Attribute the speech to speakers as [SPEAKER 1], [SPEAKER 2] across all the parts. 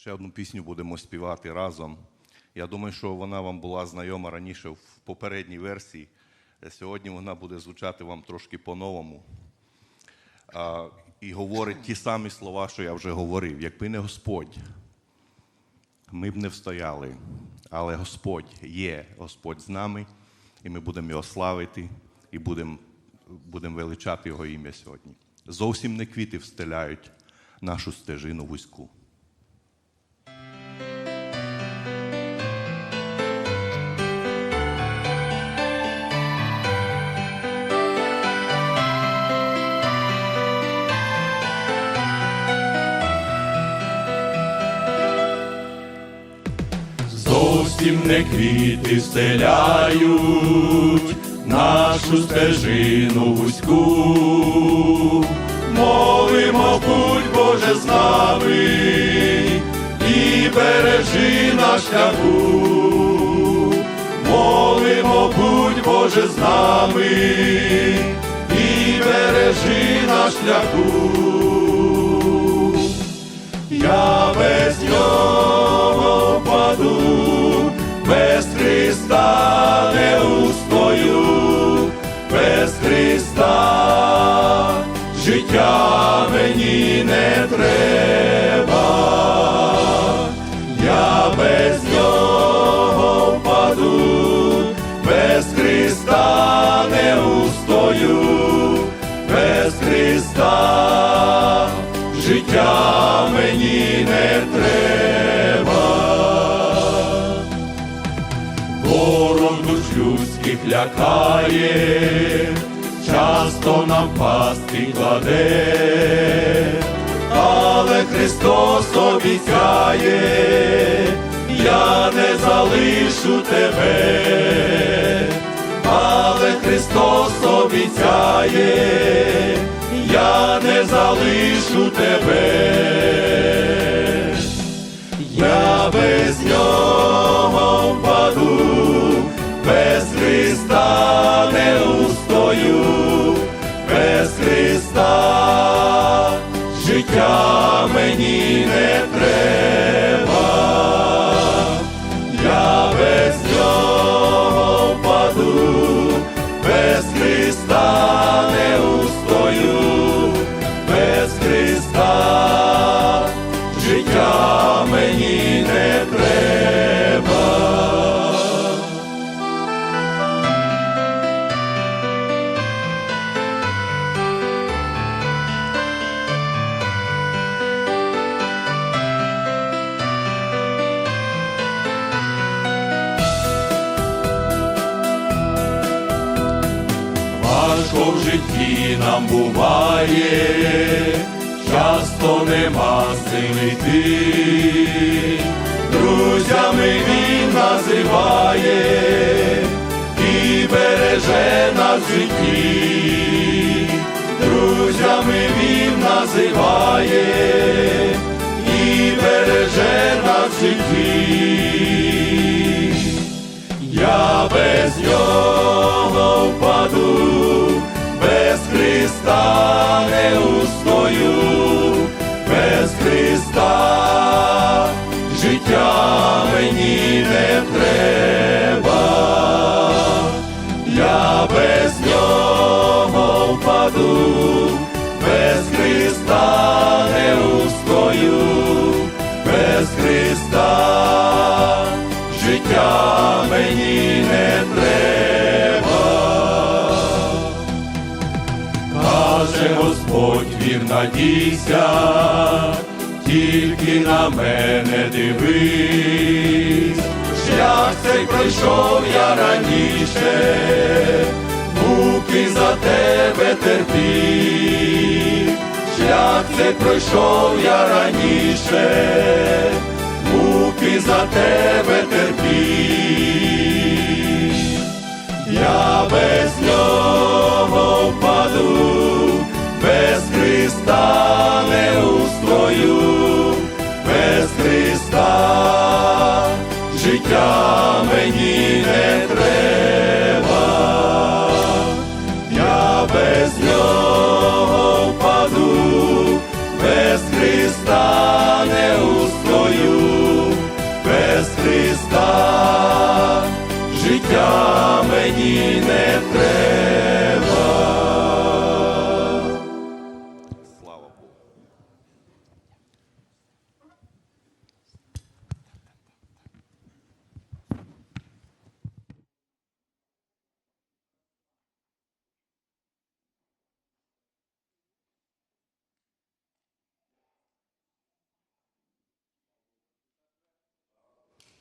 [SPEAKER 1] ще одну пісню будемо співати разом. Я думаю, що вона вам була знайома раніше в попередній версії. Сьогодні вона буде звучати вам трошки по-новому. І говорить ті самі слова, що я вже говорив. Якби не Господь, ми б не встояли. Але Господь є, Господь з нами, і ми будемо його славити і будемо, будемо величати Його ім'я сьогодні. Зовсім не квіти встеляють нашу стежину вузьку.
[SPEAKER 2] Зовсім не квіти встеляють нашу стежину вузьку. Молимо, будь Боже з нами і бережи на шляху. Молимо, будь Боже з нами і бережи на шляху. Я без нього без Христа не устою, без Христа життя мені не треба, я без нього впаду, без Христа не устою, без Христа життя мені лякає, часто нам пастки кладе, але Христос обіцяє, я не залишу тебе, але Христос обіцяє, я не залишу тебе. Христа життя мені не треба. Важко в житті нам буває, часто нема сили йти, друзями він називає і береже нас в житті, друзями він називає і береже нас в житті. Я без нього Христа не устою, без Христа життя мені не треба, я без нього впаду, без Христа не устою, без Христа вір надійся, тільки на мене дивись, шлях цей пройшов я раніше, муки за тебе терпів, шлях цей пройшов я раніше, муки за тебе терпів, життя мені не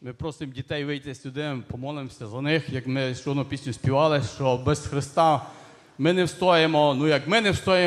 [SPEAKER 2] Ми просимо дітей вийти сюди, помолимося за них, як ми щойно пісню співали, що без Христа ми не встоїмо. Ну як ми не встоїмо.